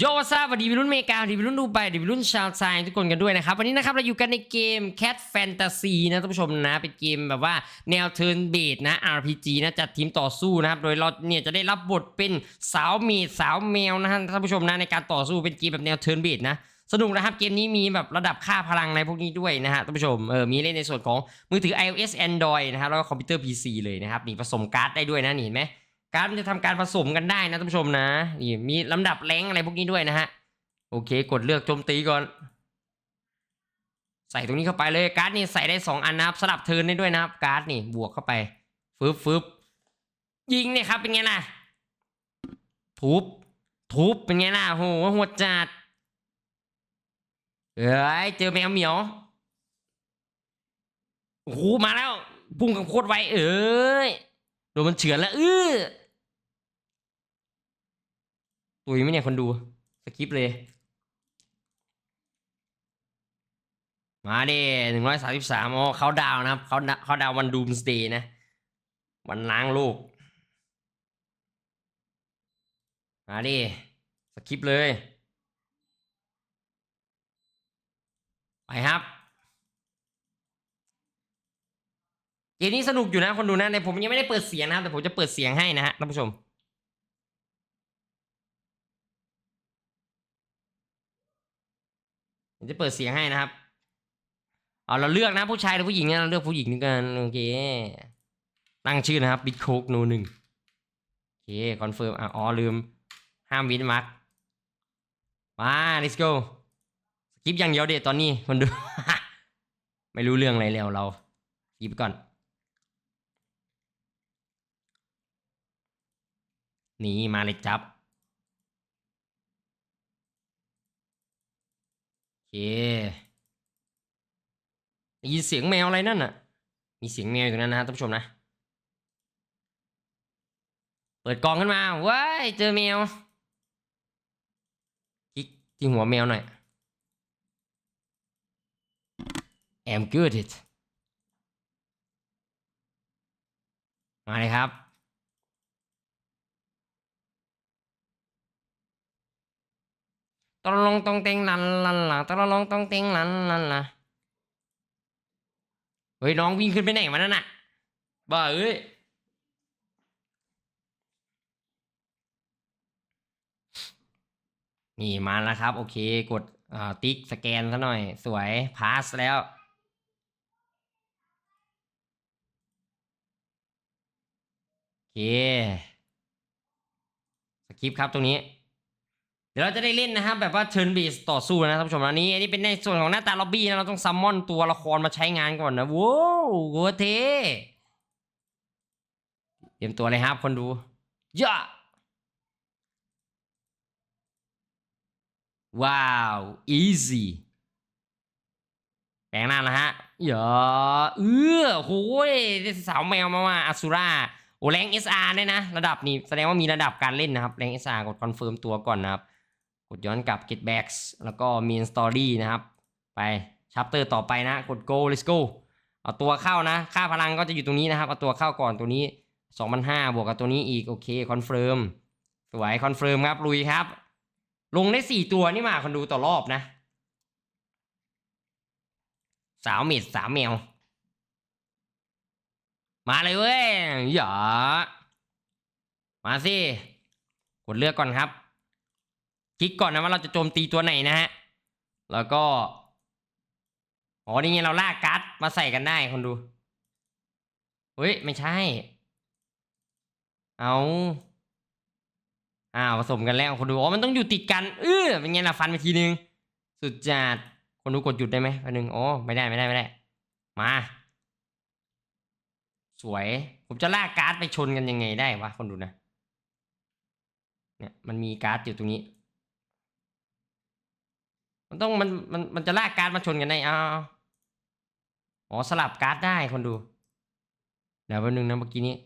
โยวัสวัสดีวิรุ่นเมกาสวัสดีวิรุ่นดูไบสวัสดีวิรุ่นชาวไทยทุกคนกันด้วยนะครับ วันนี้นะครับเราอยู่กันในเกม Cat Fantasy นะท่านผู้ชมนะ เป็นเกมแบบว่าแนว Turn Based นะ RPG นะ จัดทีมต่อสู้นะครับ โดยเราเนี่ยจะได้รับบทเป็นสาวเมีสาวแมวนะท่านผู้ชมนะในการต่อสู้เป็นเกมแบบแนว Turn Based นะสนุกนะครับเกมนี้มีแบบระดับค่าพลังในพวกนี้ด้วยนะฮะท่านผู้ชมเออมีเล่นในส่วนของมือถือ iOS Android นะครับแล้วก็คอมพิวเตอร์ PC เลยนะครับนี่ผสมการ์ดได้ด้วยนะนี่เห็นไหม การมันจะทำการผสมกันได้นะท่านผู้ชมนะนี่มีลำดับแรงอะไรพวกนี้ด้วยนะฮะโอเค กดเลือกโจมตีก่อน ใส่ตรงนี้เข้าไปเลยการ์ดนี่ใส่ได้สองอันนะครับสลับเทินได้ด้วยนะครับการ์ดนี่บวกเข้าไปฟึบฟึบยิงเนี่ยครับเป็นไงล่ะทุบทุบเป็นไงล่ะโหหัวจัดเอ้ยเจอแมวเหมียวโอ้โหมาแล้วพุ่งกับโคตรไวเอ้ยโดนมันเฉือนแล้วเออ ตุยไหมเนี่ยคนดู สกิปเลย มาดิหนึ่งร้อยสามสิบสามอ๋อเขาดาวนะครับเขาเขาดาววันดูมสเตย์นะ วันล้างโลก มาดิสกิปเลย ไปครับเกมนี้สนุกอยู่นะคนดูนะในผมยังไม่ได้เปิดเสียงนะครับ แต่ผมจะเปิดเสียงให้นะฮะท่านผู้ชม ผมจะเปิดเสียงให้นะครับเอาเราเลือกนะผู้ชายหรือผู้หญิงเนี่ยเราเลือกผู้หญิงกันโอเคตั้งชื่อนะครับบิ๊กโคกโนหนึ่งโอเคคอนเฟิร์มอ๋อลืม ห้ามวินมาร์กมา let's go สกิปอย่างเดียวเด็ดตอนนี้คนดู ไม่รู้เรื่องอะไรแล้วเราสกิปไปก่อนนี่มาเลยจับ โอ เคได้ยินเสียงแมวอะไรนั่นน่ะ มีเสียงแมวอยู่ตรงนั้นนะท่านผู้ชมนะ เปิดกล่องขึ้นมาว้ายเจอแมว คลิกที่หัวแมวหน่อย I'm good it มาเลยครับ ตลงตองเต็งลันลันล่ะตลงตองเต็งลันลันล่ะเฮ้ยน้องวิ่งขึ้นไปไหนมานั่นน่ะบ้าเอ้ยนี่มาแล้วครับ โอเคกดอ่าติ๊กสแกนซะหน่อย สวยพาสแล้วโอเคสคริปครับตรงนี้ ดี๋ยวเราจะได้เล่นนะครับแบบว่าเทิร์นบีสต่อสู้นะท่านผู้ชมอันนี้อันนี้เป็นในส่วนของหน้าตาล็อบบี้นะเราต้องซัมมอนตัวละครมาใช้งานก่อนนะว้าวโคเทเตรียมตัวเลยครับคนดูย่าว้าว easy แปลงหน้านะฮะอย่าเออโหยสาวแมวมาว่าอสุราโอ้แรง SR เนี่ยนะ ระดับนี้แสดงว่ามีระดับการเล่นนะครับแรง SR กดคอนเฟิร์มตัวก่อนนะครับ กดย้อนกลับ get back แล้วก็ main story นะครับ ไปชัปเตอร์ต่อไปนะ กด go let's go เอาตัวเข้านะ ค่าพลังก็จะอยู่ตรงนี้นะครับ เอาตัวเข้าก่อนตัวนี้2,500บวกกับตัวนี้อีก โอเค คอนเฟิร์ม สวย คอนเฟิร์มครับ ลุยครับ ลงได้ 4 ตัวนี่มาคนดูต่อรอบนะสาวเม็ดสามแมว มาเลยเว้ยอย่ามาสิ กดเลือกก่อนครับ คลิกก่อนนะว่าเราจะโจมตีตัวไหนนะฮะ แล้วก็อ๋อนี่ไงเราลากการ์ดมาใส่กันได้คนดู เฮ้ย ไม่ใช่ เอาอ้าวผสมกันแล้วคนดู อ๋อ มันต้องอยู่ติดกัน เออเป็นไงล่ะฟันไปทีนึง สุดจัดคนดูกดหยุดได้ไหมอันหนึ่งอ๋อ ไม่ได้ไม่ได้ไม่ได้ มา สวย ผมจะลากการ์ดไปชนกันยังไงได้วะคนดูนะ เนี่ย มันมีการ์ดอยู่ตรงนี้ มันต้องมันมันมันจะลากการ์ดมาชนกันได้อ้าวอ๋อสลับการ์ดได้คนดู เดี๋ยวแป๊บนึงนะเมื่อกี้นี้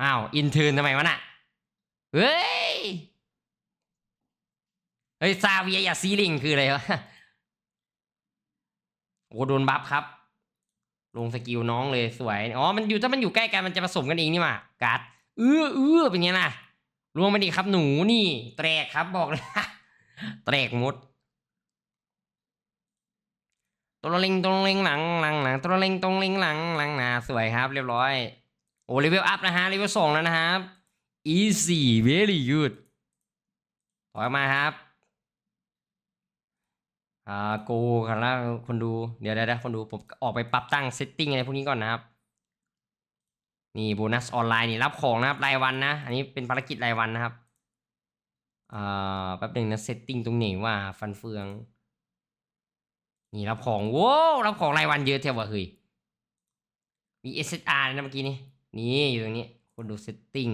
อ้าว อินเทืนทำไมวะน่ะ เฮ้ย เฮ้ยซาเวียอย่าซีลิงคืออะไรวะ โอ้โดนบัฟครับ ลงสกิลน้องเลยสวย อ๋อ มันอยู่ถ้ามันอยู่ใกล้กันมันจะผสมกันเองนี่มาการ์ดเออเออเป็นไงล่ะ ล่วงไปดิครับหนูนี่ แตกครับบอกเลยแตกหมดตัวเล็งตรงเล็งหลังหลังหลังตัวเล็งตรงเล็งหลังหลังหนาสวยครับ เรียบร้อย โอ้เลเวลอัพนะฮะเลเวลสองแล้วนะครับ easy very good ถอยมาครับอ่าโกกันแล้วคนดูเดี๋ยวเดี๋ยวเดี๋ยวคนดูผมออกไปปรับตั้งเซตติ้งอะไรพวกนี้ก่อนนะครับ นี่โบนัสออนไลน์นี่รับของนะครับรายวันนะ อันนี้เป็นภารกิจรายวันนะครับอ่าแป๊บหนึ่งนะเซตติ้งตรงไหนว่าฟันเฟือง นี่รับของโว้รับของรายวันเยอะเท่าว่าเฮ้ยมี SSR นะเมื่อกี้นี่นี่อยู่ตรงนี้คนดูเซตติ้ง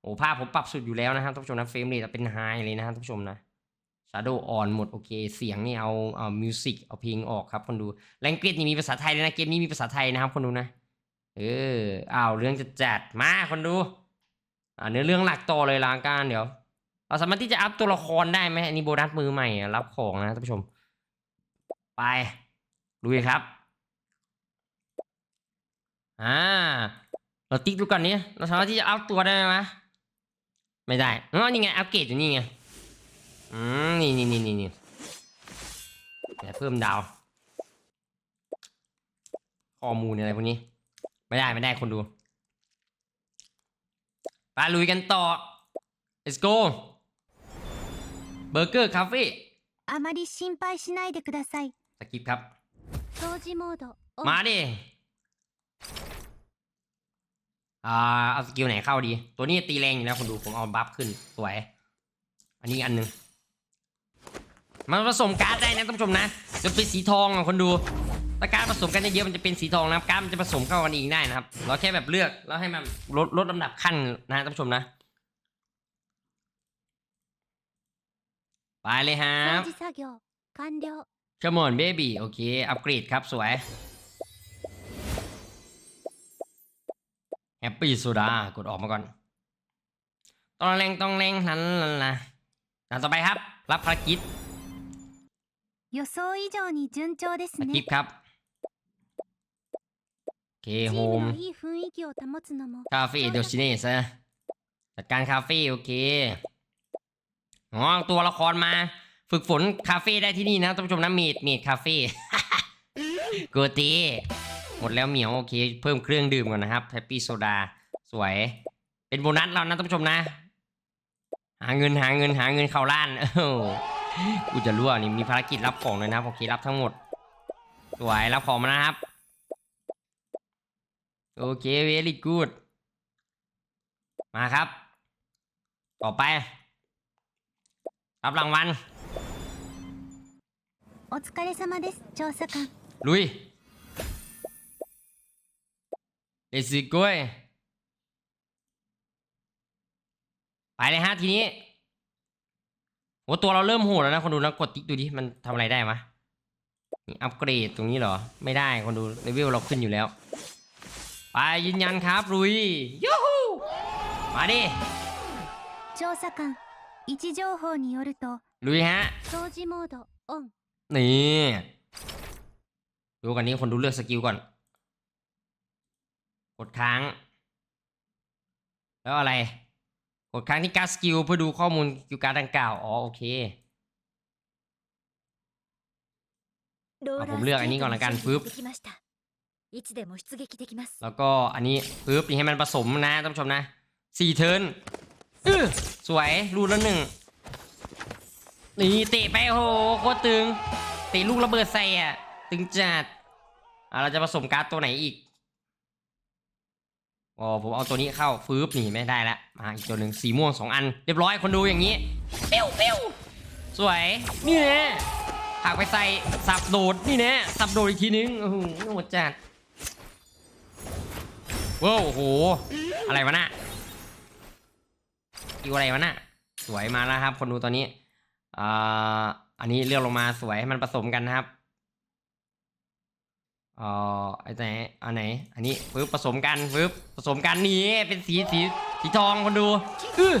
โอ้ภาพผมปรับสุดอยู่แล้วนะครับท่านผู้ชมนะเฟรมเรทเป็นไฮเลยนะครับท่านผู้ชมนะ Shadow on หมดโอเค เสียงนี่เอาเอามิวสิกเอาเพลงออกครับคนดูแรงเกจนี่มีภาษาไทยเลยนะเกมนี้มีภาษาไทยนะครับคนดูนะ เอออ้าวเรื่องจะจัดมาคนดูอ่าเนื้อเรื่องหลักต่อเลยลาการเดี๋ยวเราสามารถที่จะอัพตัวละครได้ไหมอันนี้โบนัสมือใหม่รับของนะท่านผู้ชม ไปลุยครับอ่าเราติ๊กดูก่อนนี้เราสามารถที่จะอัพตัวได้ไหมไม่ได้อ๋อนี่ไงอัพเกรดอยู่นี่ไงอืมนี่นี่นี่นี่นี่เดี๋ยวเพิ่มดาวข้อมูลอะไรพวกนี้ ไม่ได้ไม่ได้คนดูไปลุยกันต่อ let's go เบอร์เกอร์คาเฟ่ あまり心配しないでください สกิปครับ 掃除モードオン มาดิ อ่า เอาสกิลไหนเข้าดี ตัวนี้ตีแรงอยู่แล้วคนดู ผมเอาบัฟขึ้น สวย อันนี้อันหนึ่งมันผสมการ์ดได้นะท่านผู้ชมนะ จะเป็นสีทองอ่ะคนดู ถ้าการ์ดผสมกันเยอะๆมันจะเป็นสีทองนะครับ การ์ดมันจะผสมเข้ากันเองได้นะครับ เราแค่แบบเลือก แล้วให้มันลดลดลำดับขั้นนะท่านผู้ชมนะ ไปเลยครั 掃 บ 除作業完了 Come on baby โอเค อัปเกรดครับสวย แฮปปี้โซดากดออกมาก่อน ต้องแรงต้องแรงหันลันละอ่ะต่อไปครับ รับภารกิจ 予想以上に順調です สกิป ね ครับ โอ เค チ โฮ ー ม ムのいい雰囲気を保つのも คาเฟ่เดลชิเนสนะจัดการคาเฟ่โอเคอ๋อเอาตัวละครมา ฝึกฝนคาเฟ่ได้ที่นี่นะท่านผู้ชมนะเมดเมดคาเฟ่ โกตีหมดแล้วเหมียวโอเค เพิ่มเครื่องดื่มก่อนนะครับแฮปปี้โซดาสวย เป็นโบนัสเรานะท่านผู้ชมนะ หาเงินหาเงินหาเงินเข้าร้าน เอ้ากูจะรั่วนี่มีภารกิจรับของเลยนะครับโอเครับทั้งหมด สวยรับของมานะครับ โอเค very good มาครับ ต่อไป รับรางวัล お疲れ様です調査官 ลุย เลสกล้วย ไปเลยฮะทีนี้โอ้ตัวเราเริ่มโหดแล้วนะ คนดูนะกดติ๊กดูดิ มันทำอะไรได้มะนี่อัปเกรดตรงนี้เหรอ ไม่ได้ คนดูเลเวลเราขึ้นอยู่แล้ว ไปยืนยันครับลุยยูฮูมาดิ調査官位置情報によるとลุยฮะ掃除モードオンนี่ดูกันนี้คนดูเลือกสกิลก่อน กดค้าง แล้วอะไร กดค้างที่การสกิลเพื่อดูข้อมูลกิวการดังกล่าว อ๋อโอเคผมเลือกอันนี้ก่อนละกันปึ๊บ แล้วก็อันนี้ปึ๊บนี่ให้มันผสมนะท่านผู้ชมนะสี่เทิร์นอื้อสวยรูแล้วหนึ่งนี่เตะไปโหโคตรตึงเตะลูกระเบิดใส่อะ ตึงจัดอะเราจะผสมการ์ดตัวไหนอีกอ๋อผมเอาตัวนี้เข้าฟืบนี่ไม่ได้ละมาอีกตัวหนึ่งสีม่วงสองอัน เรียบร้อยคนดูอย่างนี้เปิ้วเปิ้วสวยนี่แน่หักไปใส่สับโดดนี่แน่สับโดดอีกทีนึงโอ้โหโหดจัด ว้าวโอ้โห อะไรวะน่ะอยู่อะไรวะน่ะสวยมาแล้วครับ คนดูตอนนี้อ่าอันนี้เลือกลงมาสวยให้มันผสมกันนะครับอ่าไอ้ไหนอันไหน อันนี้ปึ๊บผสมกันปึ๊บผสมกันนี่เป็นสีสีสีทองคนดูอื้อ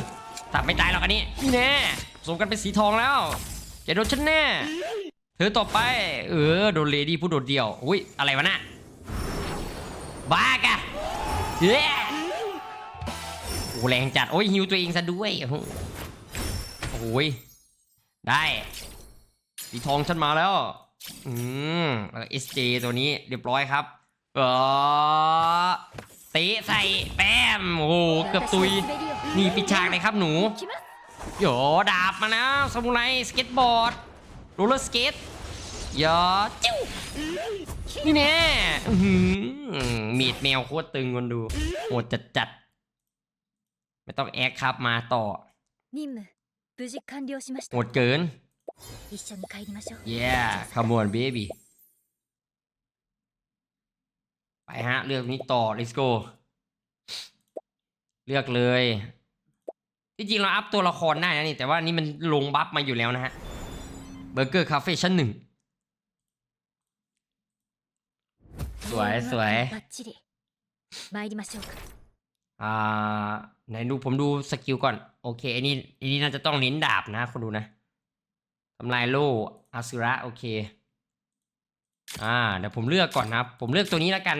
ตับไม่ตายหรอกอันนี้นี่แน่ผสมกันเป็นสีทองแล้วแกโดนฉันแน่เธอต่อไป เออโดนเลดี้ผู้โดดเดี่ยวอุ้ยอะไรวะน่ะบ้ากะ โอ้แรงจัด โอ้ยฮิวตัวเองซะด้วย โอ้ย ได้สีทองฉันมาแล้ว อืมแล้วเอสเจตัวนี้เรียบร้อยครับ เออเตะใส่แป้ม โอ้เกือบตุย นี่ปิดฉากเลยครับหนูโยดาบมานะสมุไรสเก็ตบอร์ดโรลเลอร์สเก็ต ยอจิ้วนี่แน่อื้อหือมีดแมวโคตรตึงคนดูโหดจัดจัดๆไม่ต้องแอคครับมาต่อ 任務無事完了しまし โห た ดเกิน 一緒に帰りましょう yeah come on baby ไปฮะ เลือกนี้ต่อ let's go เลือกเลย ที่จริงเราอัพตัวละครได้นะนี่ แต่ว่านี่มันลงบัฟมาอยู่แล้วนะฮะเบอร์เกอร์คาเฟ่ชั้นหนึ่ง สวยสวยอ่าไหนดูผมดูสกิลก่อน โอเคอันนี้อันนี้น่าจะต้องเน้นดาบนะคนดูนะทำลายโล่อาสุระโอเค อ่าเดี๋ยวผมเลือกก่อนครับ ผมเลือกตัวนี้แล้วกัน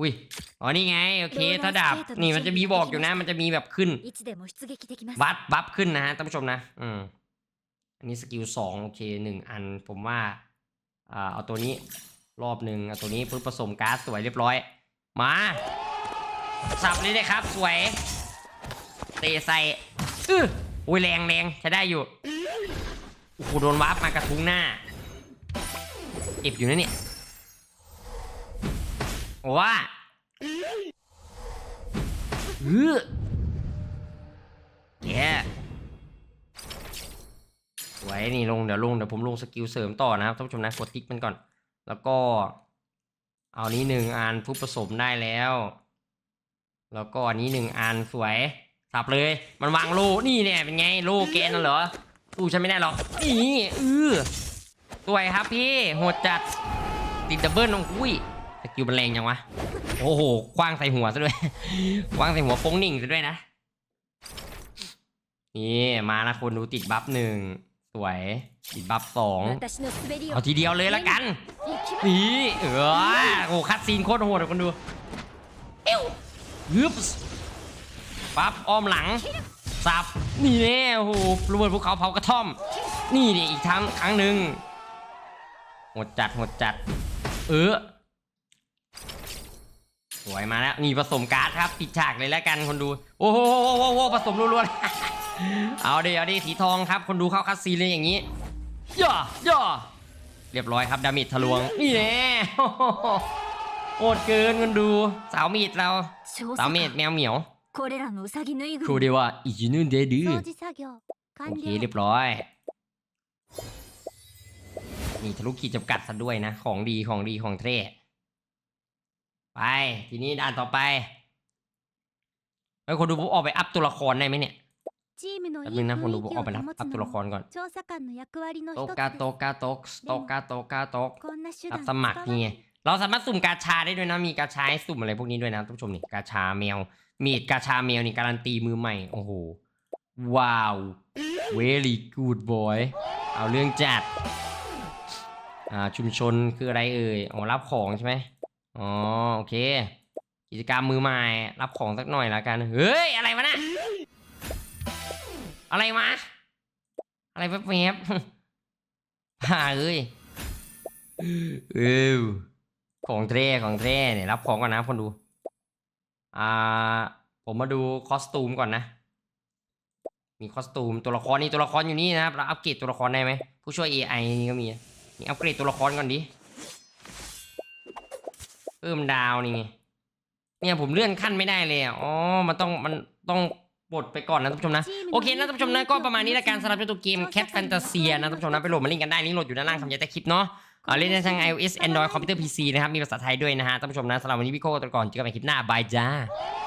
อุ้ยอ๋อนี่ไงโอเค ถ้าดาบนี่มันจะมีบอกอยู่นะ มันจะมีแบบขึ้นบัฟบัฟขึ้นนะฮะท่านผู้ชมนะอืมอันนี้สกิลสองโอเคหนึ่งอันผมว่าอ่าเอาตัวนี้ รอบหนึ่งตัวนี้ปุ๊บผสมก๊าซสวยเรียบร้อย มาสับเลยเลยครับ สวย เตะใส่อื้อโอ้ยแรงแรงใช้ได้อยู่โอ้โหโดนวาร์ปมากระทุ้งหน้าเจ็บอยู่นะเนี่ยโอ้ว่าเออแกสวยนี่ลงเดี๋ยวลงเดี๋ยวผมลงสกิลเสริมต่อนะครับท่านผู้ชมนะกดติ๊กมันก่อน แล้วก็ เอานี้หนึ่งอันผู้ผสมได้แล้ว แล้วก็อันนี้หนึ่งอันสวยสับเลย มันวางโล่นี่เนี่ยเป็นไงโล่แกนน่ะเหรอสู้ฉันไม่ได้หรอกนี่เออสวยครับพี่โหดจัดติดดับเบิลน้องอุ้ยสกิลมันแรงจังวะโอ้โหคว้างใส่หัวซะด้วยคว้างใส่หัวโป้งนิ่งซะด้วยนะนี่มานะคนดูติดบัฟหนึ่งสวย ปิดบัฟสองเอาทีเดียวเลยละกันนี่เออโอ้คัดซีนโคตรโหดคนดูเอวฮึบปั๊บอ้อมหลังสับนี่แน่โอ้โหระเภูเขาเผากระท่อม นี่เดี๋ยอีกทั้งครั้งหนึ่งหมดจัดหมดจัด เออสวยมาแล้วนี่ผสมการ์ดครับปิดฉากเลยแล้วกันคนดู โอ้โหผสมรัวๆเอาเดี๋ยวดิสีทองครับ คนดูเข้าคัดซีนเลยอย่างนี้ ย่อย่อเรียบร้อยครับดามิดทะลวง นี่แน่โอดเกินกันดูสาวมีดเราสาวมีดแมวเหมียวครูเดียว่าอีกนู่เดือโอเคเรียบร้อยนี่ทะลุขีดจำกัดซะด้วยนะ ของดีของดีของเทรไป ทีนี้ด่านต่อไปไอ้คนดูผมออกไปอัพตัวละครได้ไหมเนี่ย แป๊บนึงนะผมดูออกไปรับตัวละครก่อนโตกาโตกาโตกโตกาโตกาโตกสมัครนี่เราสามารถสุ่มกาชาได้ด้วยนะมีกาชาให้สุ่มอะไรพวกนี้ด้วยนะท่านผู้ชมนี่กาชาแมว มีดกาชาแมวนี่การันตีมือใหม่โอ้โหว้าวเวลี่กูดบอยเอาเรื่องจัดอ่าชุมชนคืออะไรเอ่ยอ๋อรับของใช่ไหมอ๋อโอเค กิจกรรมมือใหม่รับของสักหน่อยแล้วกันเฮ้ยอะไรวะนะ อะไรมาอะไรแวบๆผ่าเอ้ยเออของเทรของเทรเนี่ยรับของก่อนนะคนดู อ่า ผมมาดูคอสตูมก่อนนะ มีคอสตูมตัวละครนี่ตัวละครอยู่นี่นะครับเราอัปเกรดตัวละครได้ไหมผู้ช่วย AI นี่ก็มีนี่อัปเกรดตัวละครก่อนดิเพิ่มดาวนี่ไงเนี่ยผมเลื่อนขั้นไม่ได้เลยอะอ๋อมันต้องมันต้อง ปลดไปก่อนนะท่านผู้ชมนะ โอเคนะท่านผู้ชมนะก็ประมาณนี้ละกันสำหรับเจ้าตัวเกม Cat Fantasia นะท่านผู้ชมนะไปโหลดมาเล่นกันได้ลิงก์โหลดอยู่ด้านล่างคำยันใต้คลิปเนาะอ่าเล่นได้ทั้ง iOS Android คอมพิวเตอร์ PC นะครับมีภาษาไทยด้วยนะฮะท่านผู้ชมนะสำหรับวันนี้พี่โก้ตัวก่อนเจอกันใหม่คลิปหน้าบายจ้า「